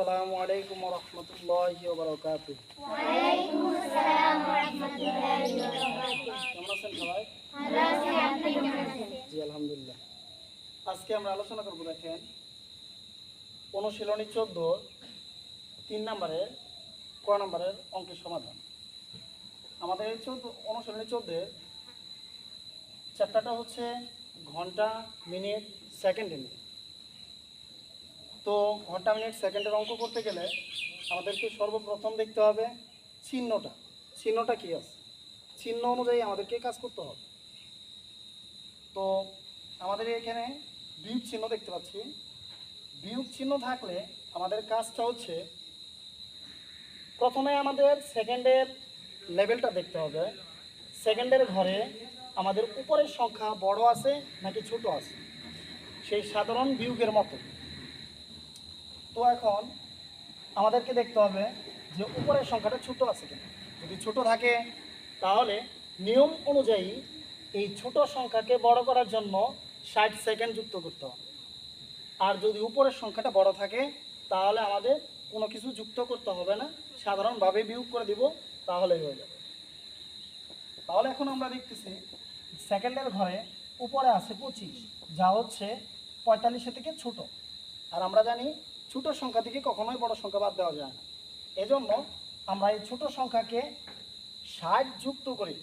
আসসালামু আলাইকুম রহমতুল্লাহি আজকে আমরা আলোচনা করব দেখেন, অনুশীলনী চোদ্দ, তিন নম্বরের, ক নম্বরের অঙ্কের সমাধান। আমাদের এই চোদ্দ, অনুশীলনী চোদ্দের চ্যাপ্টারটা হচ্ছে ঘণ্টা, মিনিট, সেকেন্ড নিয়ে তো ঘণ্টা, মিনিট, সেকেন্ডের অঙ্ক করতে গেলে আমাদেরকে সর্বপ্রথম দেখতে হবে চিহ্নটা। চিহ্নটা কি আছে? চিহ্ন অনুযায়ী আমাদেরকে কাজ করতে হবে। তো আমাদের এখানে বিয়োগ চিহ্ন দেখতে পাচ্ছি। বিয়োগ চিহ্ন থাকলে আমাদের কাজটা হচ্ছে প্রথমে আমাদের সেকেন্ডের লেভেলটা দেখতে হবে। সেকেন্ডের ঘরে আমাদের উপরের সংখ্যা বড় আছে নাকি ছোট আছে? সেই সাধারণ বিয়োগের মতো। তো এখন আমাদেরকে দেখতে হবে যে উপরের সংখ্যাটা ছোট আছে কিনা। যদি ছোট থাকে, তাহলে নিয়ম অনুযায়ী এই ছোট সংখ্যাকে বড় করার জন্য ষাট সেকেন্ড যুক্ত করতে হবে। আর যদি উপরের সংখ্যাটা বড় থাকে, তাহলে আমাদের কোনো কিছু যুক্ত করতে হবে না। সাধারণভাবে বিয়োগ করে দিব, তাহলেই হয়ে যাবে। তাহলে এখন আমরা দেখতেছি, সেকেন্ডের ঘরে উপরে আছে পঁচিশ, যা হচ্ছে পঁয়তাল্লিশের থেকে ছোট। আর আমরা জানি ছোট সংখ্যা থেকে কখনোই বড় সংখ্যা বাদ দেওয়া যায় না। এজন্য আমরা এই ছোট সংখ্যাকে ষাট যুক্ত করি।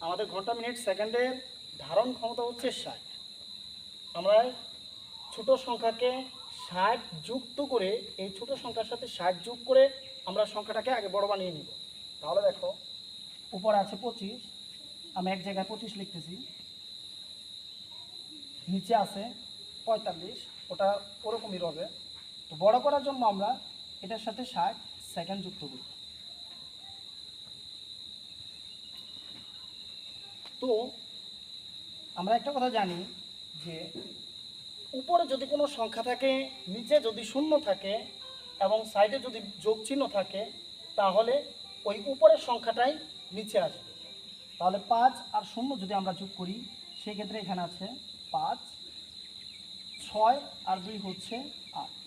আমাদের ঘণ্টা মিনিট সেকেন্ডের ধারণ ক্ষমতা হচ্ছে ষাট। আমরা ছোট সংখ্যাকে ষাট যুক্ত করে, এই ছোট সংখ্যার সাথে ষাট যোগ করে আমরা সংখ্যাটাকে আগে বড় বানিয়ে নিব। তাহলে দেখো, উপরে আছে পঁচিশ। আমি এক জায়গায় পঁচিশ লিখতেছি। নিচে আছে পঁয়তাল্লিশ। ওটা ওরকমই রবে। তো বড় করার জন্য আমরা এটার সাথে ষাট সেকেন্ড যুক্ত করি। তো আমরা একটা কথা জানি যে উপরে যদি কোনো সংখ্যা থাকে, নিচে যদি শূন্য থাকে এবং সাইডে যদি যোগ চিহ্ন থাকে, তাহলে ওই উপরের সংখ্যাটাই নিচে আসবে। তাহলে পাঁচ আর শূন্য যদি আমরা যোগ করি, সেক্ষেত্রে এখানে আছে পাঁচ, ছয় আর দুই হচ্ছে আট।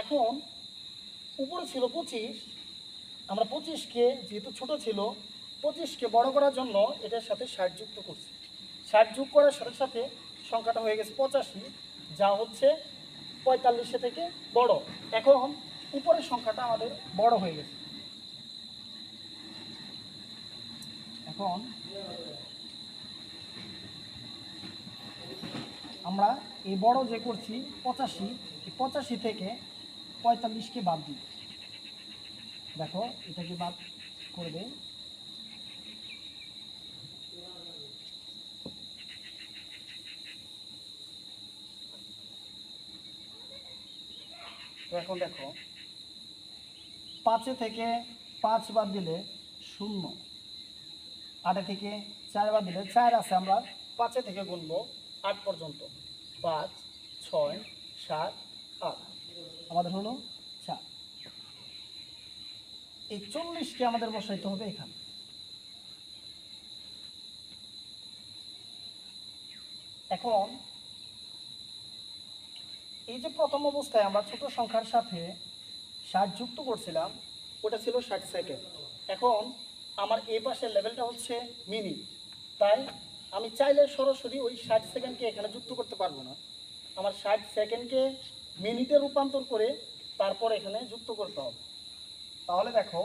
এখন উপরে ছিল পঁচিশ, আমরা পঁচিশকে যেহেতু ছোট ছিল, পঁচিশকে বড় করার জন্য এটার সাথে ষাট যুক্ত করছি। ষাট যোগ করার সাথে সাথে সংখ্যাটা হয়ে গেছে পঁচাশি, যা হচ্ছে পঁয়তাল্লিশে থেকে বড়। এখন উপরের সংখ্যাটা আমাদের বড় হয়ে গেছে। এখন আমরা এই বড় যে করছি, পঁচাশি পঁচাশি থেকে পঁয়তাল্লিশকে বাদ দিই দেখো, এটাকে বাদ করবে তো এখন দেখো, পাঁচে থেকে পাঁচ বাদ দিলে শূন্য। আটে থেকে চার বাদ দিলে চার আছে, আমরা পাঁচে থেকে গুনবো আট পর্যন্ত। পাঁচ, ছয়, সাত, আট। আমাদের হলো চার। এই চল্লিশকে আমাদের বসাইতে হবে এখানে। এখন, এই যে প্রথম অবস্থায় আমরা ছোট সংখ্যার সাথে ষাট যুক্ত করছিলাম, ওটা ছিল ষাট সেকেন্ড এখন, আমার এই পাশের লেভেলটা হচ্ছে মিনিট। তাই আমি চাইলে সরাসরি ওই ষাট সেকেন্ডকে এখানে যুক্ত করতে পারব না। আমার ষাট সেকেন্ডকে মিনিটে রূপান্তর করে তারপর এখানে যুক্ত করতে হবে। তাহলে দেখো,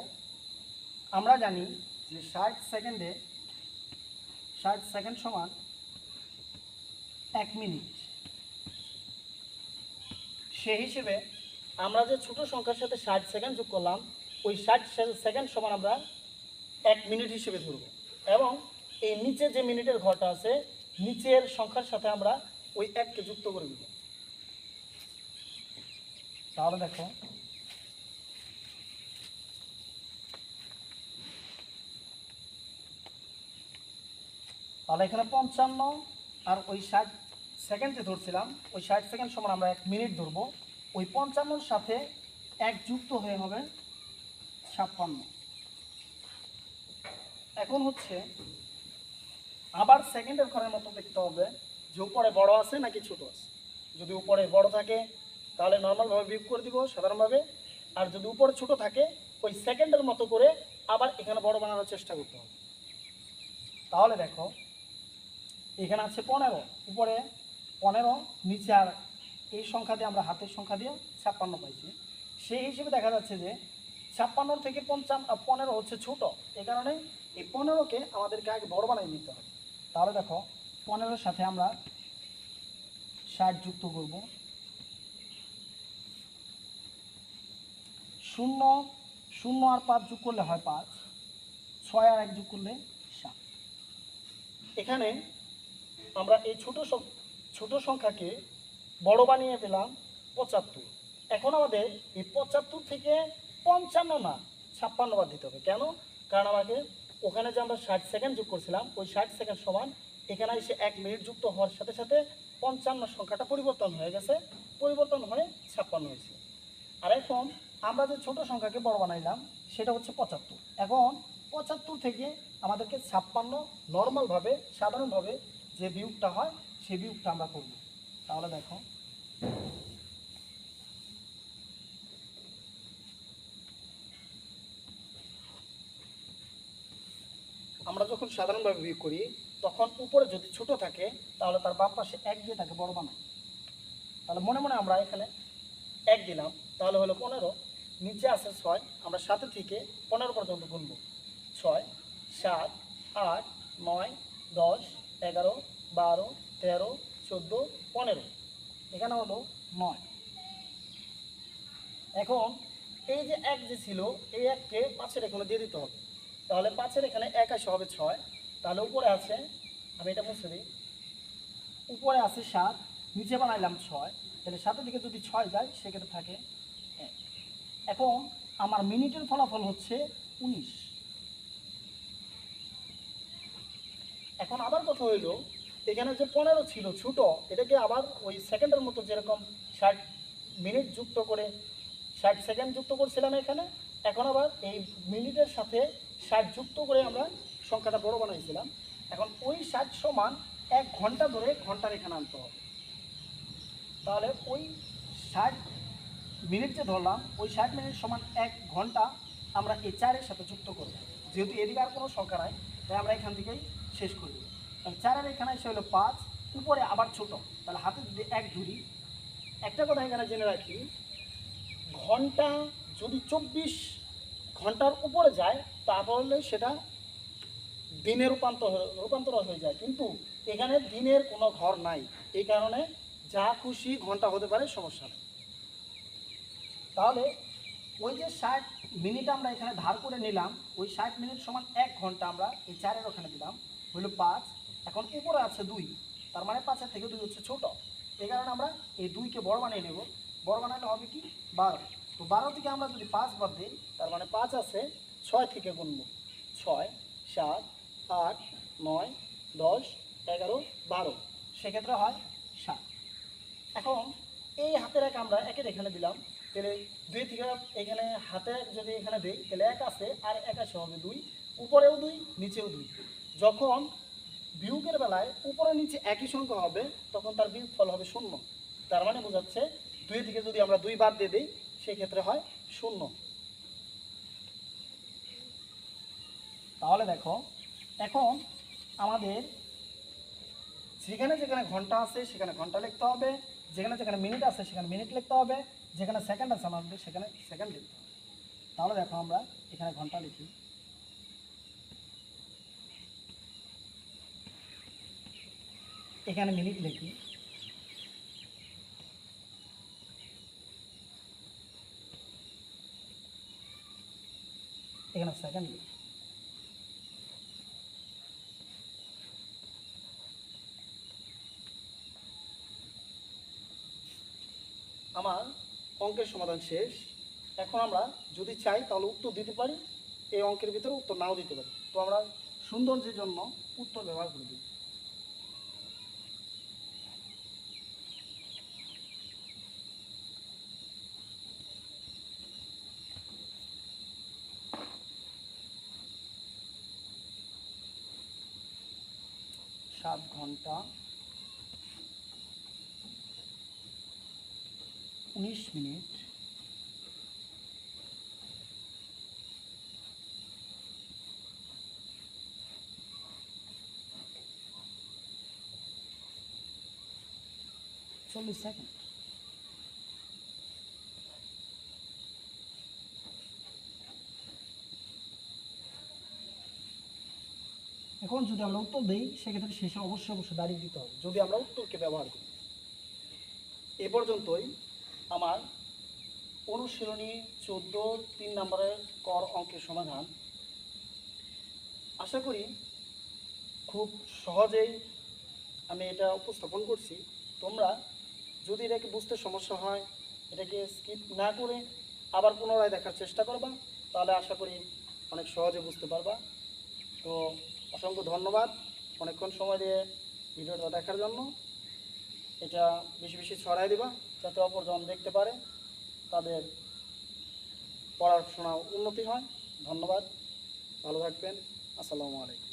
আমরা জানি যে ষাট সেকেন্ডে ষাট সেকেন্ড সমান এক মিনিট। সেই হিসেবে আমরা যে ছোট সংখ্যার সাথে ষাট সেকেন্ড যোগ করলাম, ওই ষাট সেকেন্ড সমান আমরা এক মিনিট হিসেবে ধরব। এবং এই নিচে যে মিনিটের ঘরটা আছে, নিচের সংখ্যার সাথে আমরা ওই এককে যুক্ত করে দেব। তাহলে দেখো। তাহলে এখানে পঞ্চান্ন আর ওই ষাট সেকেন্ডে ধরছিলাম। ওই ষাট সেকেন্ড সমান আমরা এক মিনিট ধরবো। ওই পঞ্চান্নর সাথে এক যুক্ত হয়ে হবে ছাপ্পান্ন। এখন হচ্ছে আবার সেকেন্ডের ঘরের মতো দেখতে হবে যে উপরে বড় আছে নাকি ছোট আছে। যদি উপরে বড় থাকে তাহলে নর্মালভাবে বিয়োগ করে দিব, সাধারণভাবে। আর যদি উপরে ছোট থাকে, ওই সেকেন্ডের মতো করে আবার এখানে বড় বানানোর চেষ্টা করতে হবে। তাহলে দেখো, এখানে আছে পনেরো। উপরে পনেরো, নিচে আর এই সংখ্যা দিয়ে আমরা হাতের সংখ্যা দিয়ে ছাপ্পান্ন পাইছি। সেই হিসেবে দেখা যাচ্ছে যে ছাপ্পান্ন থেকে পঞ্চান্ন পনেরো হচ্ছে ছোট। এই কারণে এই পনেরোকে আমাদেরকে আগে বড় বানিয়ে নিতে হবে। তাহলে দেখো, পনেরোর সাথে আমরা ষাট যুক্ত করব। শূন্য শূন্য আর পাঁচ যোগ করলে হয় পাঁচ। ছয় আর এক যোগ করলে সাত। এখানে আমরা এই ছোট ছোট সংখ্যাকে বড় বানিয়ে পেলাম পঁচাত্তর। এখন আমাদের এই পঁচাত্তর থেকে পঞ্চান্ন না, ছাপ্পান্ন বাদ দিতে হবে। কেন? কারণ আমাকে ওখানে যে আমরা ষাট সেকেন্ড যোগ করছিলাম, ওই ষাট সেকেন্ড সমান এখানে এসে এক মিনিট যুক্ত হওয়ার সাথে সাথে পঞ্চান্ন সংখ্যাটা পরিবর্তন হয়ে গেছে, পরিবর্তন হয়ে ছাপ্পান্ন হয়েছে। আর এখন আমরা যে ছোট সংখ্যাকে বড় বানাইলাম, সেটা হচ্ছে পঁচাত্তর। এখন পঁচাত্তর থেকে আমাদেরকে ছাপ্পান্ন নর্মালভাবে, সাধারণভাবে যে বিয়োগটা হয় সেই বিয়োগটা আমরা করব। তাহলে দেখো। আমরা যখন সাধারণভাবে বিয়োগ করি, তখন উপরে যদি ছোট থাকে, তাহলে তার বাম পাশে এক দিয়ে তাকে বড় বানাই। তাহলে মনে মনে আমরা এখানে এক দিলাম, তাহলে হলো পনেরো। নিচে আছে ছয়, আমরা সাথে থেকে পনেরো পর্যন্ত গুনবো। ছয়, সাত, আট, নয়, দশ, এগারো, বারো, তেরো, চোদ্দ, পনেরো। এখানে হলো নয়। এখন এই যে এক যে ছিল, এই এককে পাঁচের এখানে দিয়ে দিতে হবে। তাহলে পাঁচের এখানে এক আসে হবে ছয়। তাহলে উপরে আছে, আমি এটা মুছে দিই। উপরে আছে সাত, নিচে বানাইলাম ছয়। তাহলে সাতের দিকে যদি ছয় যায়, সেক্ষেত্রে থাকে এখন আমার মিনিটের ফলাফল হচ্ছে উনিশ। এখন আবার কথা হইল, এখানে যে পনেরো ছিল ছোট, এটাকে আবার ওই সেকেন্ডের মতো যেরকম ষাট মিনিট যুক্ত করে, ষাট সেকেন্ড যুক্ত করছিলাম এখানে, এখন আবার এই মিনিটের সাথে ষাট যুক্ত করে আমরা সংখ্যাটা বড় বানাইছিলাম। এখন ওই ষাট সমান এক ঘণ্টা ধরে ঘণ্টার এখানে আনতে হবে। তাহলে ওই ষাট মিনিট যে ধরলাম, ওই ষাট মিনিট সমান এক ঘণ্টা আমরা এই চারের সাথে যুক্ত করব। যেহেতু এদিকে আর কোনো সংখ্যা নাই, তাই আমরা এখান থেকেই শেষ করে। তাহলে চারের এখানে এসে হলো পাঁচ, উপরে আবার ছোট। তাহলে হাতে যদি এক ধরি, একটা কথা এখানে জেনে রাখি, ঘণ্টা যদি চব্বিশ ঘণ্টার উপরে যায়, তাহলে সেটা দিনে রূপান্তর রূপান্তর হয়ে যায়। কিন্তু এখানে দিনের কোনো ঘর নাই। এই কারণে যা খুশি ঘণ্টা হতে পারে, সমস্যা নেই। তাহলে ওই যে ষাট মিনিট আমরা এখানে ধার করে নিলাম, ওই ষাট মিনিট সমান এক ঘণ্টা আমরা এই চারের ওখানে দিলাম হলো পাঁচ। এখন উপরে আছে দুই, তার মানে পাঁচের থেকে দুই হচ্ছে ছোট। এই কারণে আমরা এই দুইকে বড় বানিয়ে নেব। বড় বানালে হবে কি? বারো। তো বারো থেকে আমরা যদি পাঁচ বাদ দিই, তার মানে পাঁচ আছে ছয় থেকে গুনবো। ছয়, সাত, আট, নয়, দশ, এগারো, বারো। সেক্ষেত্রে হয় সাত এখন এই হাতের এক আমরা একের এখানে দিলাম। তাহলে দুই থেকে এখানে হাতে যদি এখানে দিই, তাহলে এক আছে আর এক আছে হবে দুই, উপরেও দুই, নিচেও দুই। যখন বিয়োগের বেলায় উপরে নিচে একই সংখ্যা হবে, তখন তার বিয়োগ ফল হবে শূন্য। তার মানে বোঝাচ্ছে দুই থেকে যদি আমরা দুই বাদ দিয়ে দিই, সেক্ষেত্রে হয় শূন্য। তাহলে দেখো, এখন আমাদের যেখানে যেখানে ঘণ্টা আছে, সেখানে ঘণ্টা লিখতে হবে। যেখানে যেখানে মিনিট আছে, সেখানে মিনিট লিখতে হবে। যেখানে সেকেন্ড আছে আমাদের, সেখানে সেকেন্ড লিখতে হবে। তাহলে দেখো আমরা এখানে ঘণ্টা লিখি। এখানে মিনিট লিখি। এখানে সেকেন্ড লিখি। আমার অঙ্কের সমাধান শেষ। এখন আমরা যদি চাই তাহলে উত্তর দিতে পারি, এই অঙ্কের ভিতরে উত্তর নাও দিতে পারি। তো আমরা সৌন্দর্যের জন্য উত্তর ব্যবহার করে দিই। সাত ঘণ্টা উনিশ মিনিট। চল্লিশ সেকেন্ড। এখন যদি আমরা উত্তর দিই, সেক্ষেত্রে শেষে অবশ্যই অবশ্যই দাঁড়িয়ে দিতে হবে। যদি আমরা উত্তরকে ব্যবহার করি, এ পর্যন্তই। আমার অনুশীলনী চোদ্দ, তিন নম্বরের কর অঙ্কের সমাধান। আশা করি খুব সহজেই আমি এটা উপস্থাপন করছি। তোমরা যদি এটাকে বুঝতে সমস্যা হয়, এটাকে স্কিপ না করে আবার পুনরায় দেখার চেষ্টা করবা, তাহলে আশা করি অনেক সহজে বুঝতে পারবা। তো অসংখ্য ধন্যবাদ অনেকক্ষণ সময় দিয়ে ভিডিওটা দেখার জন্য। এটা বেশি বেশি ছড়াই দিবা। যাতে অপরজন দেখতে পারে তাদের পড়াশোনা উন্নতি হয়। ধন্যবাদ। ভালো থাকবেন। আসসালামু আলাইকুম।